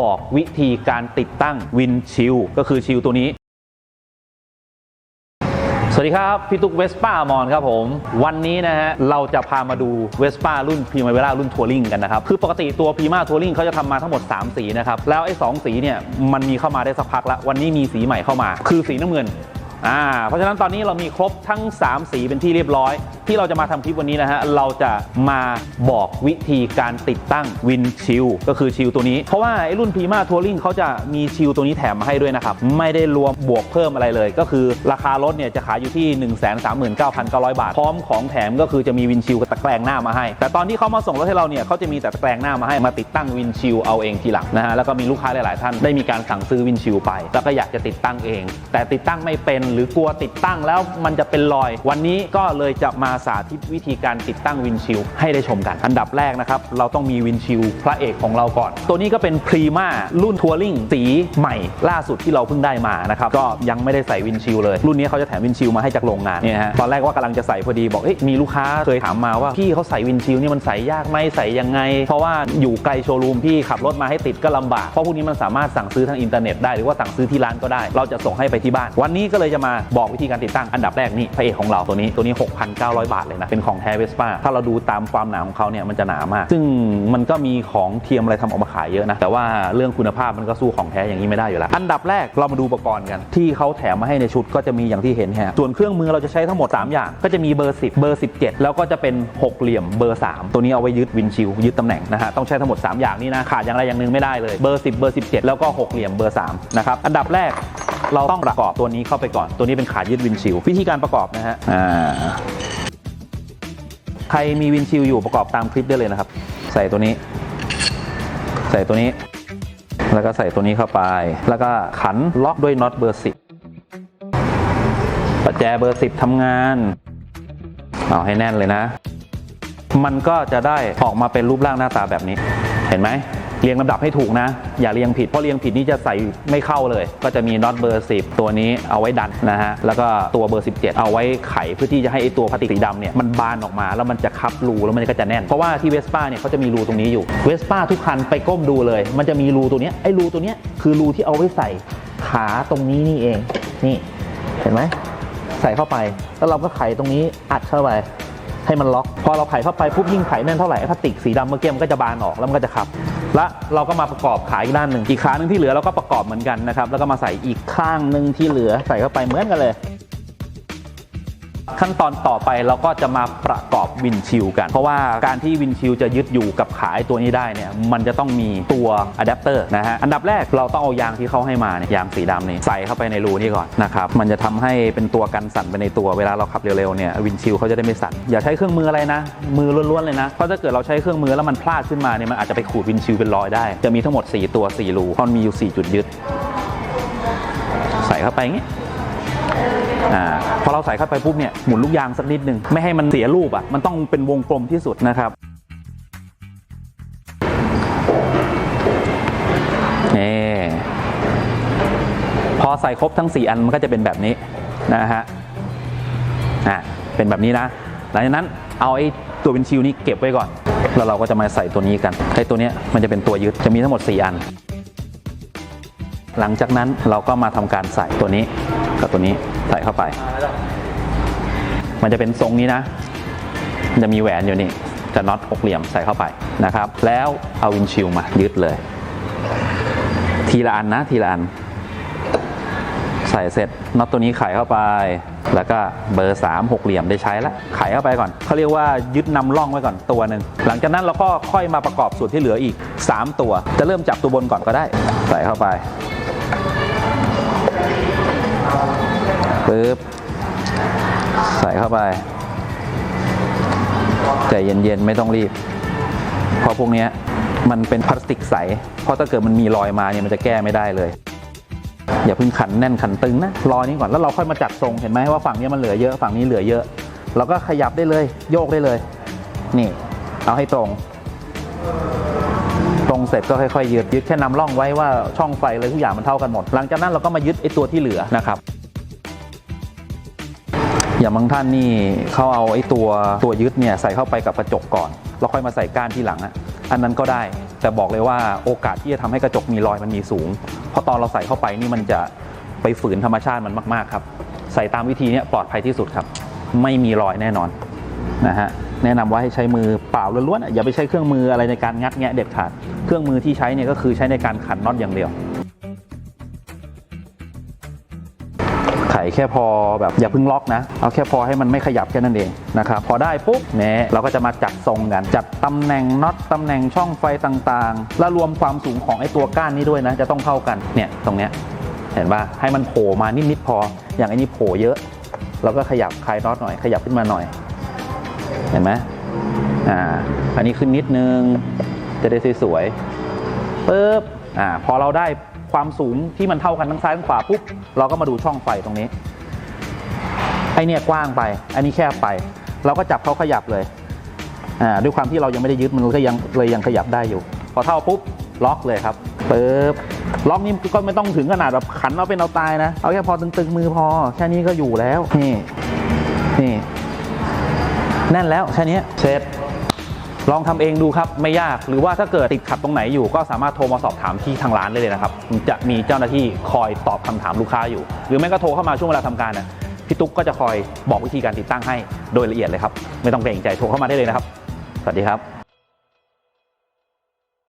บอกวิธีการติดตั้งวินชิลก็คือชิลตัวนี้ สวัสดีครับ พี่ตุ๊กเวสป้ามอนครับผม วันนี้นะฮะ เราจะพามาดูเวสป้ารุ่นพรีมาเวล่ารุ่นทัวริงกันนะครับ คือปกติตัวพรีมาทัวริงเขาจะทำมาทั้งหมด 3 สีนะครับ แล้วไอ้สองสีเนี่ยมันมีเข้ามาได้สักพักละววันนี้มีสีใหม่เข้ามา คือสีน้ำเงิน อ่าเพราะฉะนั้นตอนนี้เรามีครบทั้ง 3 สีเป็นที่เรียบร้อย ที่เราจะมาทำคลิปวันนี้นะฮะเราจะมาบอกวิธีการติดตั้งวินชิลก็คือชิลตัวนี้ เพราะว่าไอ้รุ่นพีมาทัวริงเขาจะมีชิลตัวนี้แถมมาให้ด้วยนะครับ ไม่ได้รวมบวกเพิ่มอะไรเลย ก็คือราคารถเนี่ยจะขายอยู่ที่ 1 3 9 9 0 0 บาท พร้อมของแถมก็คือจะมีวินชิลกับตะแกรงหน้ามาให้ แต่ตอนที่เขามาส่งรถให้เราเนี่ยเขาจะมีแต่ตะแกรงหน้ามาให้มาติดตั้งวินชิลเอาเองทีหลังนะฮะแล้วก็มีลูกค้าหลาย ๆ ท่านได้มีการสั่งซื้อวินชิลไป แล้วก็อยากจะติดตั้งเอง แต่ติดตั้งไม่เป็นหรือกลัวติดตั้งแล้วมันจะเป็นรอย วันนี้ก็เลยจะมาสาธิตวิธีการติดตั้งวินชิลให้ได้ชมกัน อันดับแรกนะครับ เราต้องมีวินชิลพระเอกของเราก่อน ตัวนี้ก็เป็นพรีมารุ่นทัวริงสีใหม่ ล่าสุดที่เราเพิ่งได้มานะครับก็ยังไม่ได้ใส่วินชิลเลย รุ่นนี้เขาจะแถมวินชิลมาให้จากโรงงานเนี่ยฮะตอนแรกว่ากำลังจะใส่พอดีบอกเอ๊ะมีลูกค้าเคยถามมาว่าพี่เขาใส่วินชิลนี่มันใส่ยากไหมใส่ยังไง เพราะว่าอยู่ไกลโชว์รูมพี่ขับรถมาให้ติดก็ลำบากเพราะพวกนี้มันสามารถสั่งซื้อทางอินเทอร์เน็ตได้หรือว่าสั่งซื้อที่ร้านก็ได้ เราจะส่งให้ไปที่บ้าน วันนี้ก็เลยจะมาบอกวิธีการติดตั้งอันดับแรกนี่พระเอกของเราตัวนี้ตัวนี้ 6,900 บาทเลยนะ เป็นของแท้เวสป้าถ้าเราดูตามความหนาของเขาเนี่ยมันจะหนามาก ซึ่งมันก็มีของเทียมอะไรทำออกมาขายเยอะนะ แต่ว่าเรื่องคุณภาพมันก็สู้ของแท้อย่างนี้ไม่ได้อยู่แล้ว อันดับแรกเรามาดูอุปกรณ์กัน ที่เขาแถมมาให้ในชุดก็จะมีอย่างที่เห็นฮะส่วนเครื่องมือเราจะใช้ทั้งหมด 3 อย่าง ก็จะมีเบอร์ 10 เบอร์ 17 แล้วก็จะเป็นหกเหลี่ยมเบอร์ 3 ตัวนี้เอาไว้ยึดวินชิลยึดตำแหน่งนะฮะต้องใช้ทั้งหมด 3 อย่างนี้นะขาดอย่างใดอย่างหนึ่งไม่ได้เลยเบอร์ 10 เบอร์ 17 แล้วก็หกเหลี่ยมเบอร์3นะครับอันดับแรก เราต้องประกอบตัวนี้เข้าไปก่อน ตัวนี้เป็นขายึดวินชิลวิธีการประกอบนะฮะอ่าใครมีวินชิลอยู่ประกอบตามคลิปได้เลยนะครับ ใส่ตัวนี้ ใส่ตัวนี้ แล้วก็ใส่ตัวนี้เข้าไป แล้วก็ขันล็อกด้วยน็อตเบอร์10ประแจเบอร์10ทำงานเอาให้แน่นเลยนะ มันก็จะได้ออกมาเป็นรูปร่างหน้าตาแบบนี้ เห็นไหม เรียงลำดับให้ถูกนะ อย่าเรียงผิด เพราะเรียงผิดนี่จะใส่ไม่เข้าเลย ก็จะมีน็อตเบอร์ 10 ตัวนี้เอาไว้ดันนะฮะ แล้วก็ตัวเบอร์ 17 เอาไว้ไขเพื่อที่จะให้ไอตัวพลาสติกสีดำเนี่ยมันบานออกมาแล้วมันจะคับรูแล้วมันก็จะแน่น เพราะว่าที่เวสป้าเนี่ยเขาจะมีรูตรงนี้อยู่ เวสป้าทุกคันไปก้มดูเลย มันจะมีรูตัวนี้ไอ้รูตัวนี้คือรูที่เอาไว้ใส่ขาตรงนี้นี่เอง นี่เห็นไหมใส่เข้าไป แล้วเราก็ไขตรงนี้อัดเข้าไปให้มันล็อก พอเราไขเข้าไปปุ๊บยิ่งไขแน่นเท่าไหร่พลาสติกสีดำเมื่อกี้มันก็จะบานออกแล้วมันก็จะขับ และเราก็มาประกอบขาอีกด้านหนึ่งอีกขาหนึ่งที่เหลือเราก็ประกอบเหมือนกันนะครับแล้วก็มาใส่อีกข้างหนึ่งที่เหลือใส่เข้าไปเหมือนกันเลย ขั้นตอนต่อไปเราก็จะมาประกอบวินชิลกัน เพราะว่าการที่วินชิลจะยึดอยู่กับขาไอ้ตัวนี้ได้เนี่ยมันจะต้องมีตัวอะแดปเตอร์นะฮะอันดับแรกเราต้องเอายางที่เขาให้มาเนี่ยยางสีดำนี่ใส่เข้าไปในรูนี้ก่อนนะครับมันจะทำให้เป็นตัวกันสั่นไปในตัวเวลาเราขับเร็วๆเนี่ยวินชิลเขาจะได้ไม่สั่นอย่าใช้เครื่องมืออะไรนะ มือล้วนๆเลยนะเพราะถ้าเกิดเราใช้เครื่องมือแล้วมันพลาดขึ้นมาเนี่ยมันอาจจะไปขูดวินชิลเป็นรอยได้ จะมีทั้งหมด 4 ตัว4รูพราะมันมีอยู่ 4 จุดยึด ใส่เข้าไปอย่างงี้ อ่าพอเราใส่เข้าไปปุ๊บเนี่ยหมุนลูกยางสักนิดหนึ่งไม่ให้มันเสียรูปอะมันต้องเป็นวงกลมที่สุดนะครับนี่พอใส่ครบทั้ง 4 อันมันก็จะเป็นแบบนี้นะฮะอ่าเป็นแบบนี้นะ หลังจากนั้นเอาไอ้ตัววินชิลนี้เก็บไว้ก่อน แล้วเราก็จะมาใส่ตัวนี้กันไอ้ตัวนี้มันจะเป็นตัวยึดจะมีทั้งหมด 4 อัน หลังจากนั้นเราก็มาทำการใส่ตัวนี้ กับตัวนี้ใส่เข้าไป มันจะเป็นทรงนี้นะจะมีแหวนอยู่นี่จะน็อตหกเหลี่ยมใส่เข้าไปนะครับ แล้วเอาวินชิลมายึดเลย ทีละอันนะ ทีละอัน ใส่เสร็จน็อตตัวนี้ไขเข้าไป แล้วก็เบอร์3หกเหลี่ยมได้ใช้แล้วไขเข้าไปก่อนเขาเรียกว่ายึดนำร่องไว้ก่อนตัวหนึ่งหลังจากนั้นเราก็ค่อยมาประกอบส่วนที่เหลืออีก 3 ตัว จะเริ่มจับตัวบนก่อนก็ได้ ใส่เข้าไป ปึ๊บ ใส่เข้าไปใจเย็นๆ ไม่ต้องรีบ เพราะพวกนี้มันเป็นพลาสติกใส เพราะถ้าเกิดมันมีรอยมาเนี่ยมันจะแก้ไม่ได้เลย อย่าเพิ่งขันแน่นขันตึงนะ รอนี้ก่อน แล้วเราค่อยมาจัดทรง เห็นไหมว่าฝั่งนี้มันเหลือเยอะ ฝั่งนี้เหลือเยอะ เราก็ขยับได้เลย โยกได้เลย นี่ เอาให้ตรง ตรงเสร็จก็ค่อยๆยึดยึดแค่นำร่องไว้ว่าช่องไฟเลยทุกอย่างมันเท่ากันหมด หลังจากนั้นเราก็มายึดไอ้ตัวที่เหลือนะครับ อย่างบางท่านนี่เขาเอาไอ้ตัวตัวยึดเนี่ยใส่เข้าไปกับกระจกก่อน แล้วค่อยมาใส่ก้านที่หลังอะอันนั้นก็ได้แต่บอกเลยว่าโอกาสที่จะทำให้กระจกมีรอยมันมีสูง เพราะตอนเราใส่เข้าไปนี่มันจะไปฝืนธรรมชาติมันมากๆครับ ใส่ตามวิธีนี้ปลอดภัยที่สุดครับ ไม่มีรอยแน่นอนนะฮะแนะนำว่าให้ใช้มือเปล่าล้วนๆอย่าไปใช้เครื่องมืออะไรในการงัดแงะเด็ดขาด เครื่องมือที่ใช้เนี่ยก็คือใช้ในการขันน็อตอย่างเดียว แค่พอแบบอย่าเพิ่งล็อกนะ เอาแค่พอให้มันไม่ขยับแค่นั้นเองนะครับพอได้ปุ๊บเนี่ยเราก็จะมาจัดทรงกัน จัดตำแหน่งน็อตตำแหน่งช่องไฟต่างๆ แล้วรวมความสูงของไอ้ตัวก้านนี้ด้วยนะ จะต้องเท่ากันเนี่ยตรงเนี้ยเห็นป่ะให้มันโผล่มานิดๆพอ อย่างไอ้นี้โผล่เยอะเราก็ขยับคลายน็อตหน่อยขยับขึ้นมาหน่อย เห็นไหมอ่าอันนี้ขึ้นนิดนึงจะได้สวยๆปึ๊บอ่าพอเราได้ ความสูงที่มันเท่ากันทั้งซ้ายทั้งขวาปุ๊บเราก็มาดูช่องไฟตรงนี้ไอเนี่ยกว้างไป อันนี้แคบไป เราก็จับเขาขยับเลยอ่าด้วยความที่เรายังไม่ได้ยึดมันก็ยังเลยยังขยับได้อยู่ พอเท่าปุ๊บล็อกเลยครับปึ๊บล็อกนี่ก็ไม่ต้องถึงขนาดแบบขันเอาเป็นเอาตายนะ เอาแค่พอตึงๆมือพอ แค่นี้ก็อยู่แล้ว นี่ นี่ แน่นแล้วแค่นี้เสร็จ ลองทำเองดูครับไม่ยากหรือว่าถ้าเกิดติดขัดตรงไหนอยู่ ก็สามารถโทรมาสอบถามที่ทางร้านได้เลยนะครับจะมีเจ้าหน้าที่คอยตอบคำถามลูกค้าอยู่ หรือไม่ก็โทรเข้ามาช่วงเวลาทำการนะพี่ตุ๊กก็จะคอยบอกวิธีการติดตั้งให้โดยละเอียดเลยครับ ไม่ต้องเกรงใจโทรเข้ามาได้เลยนะครับ สวัสดีครับ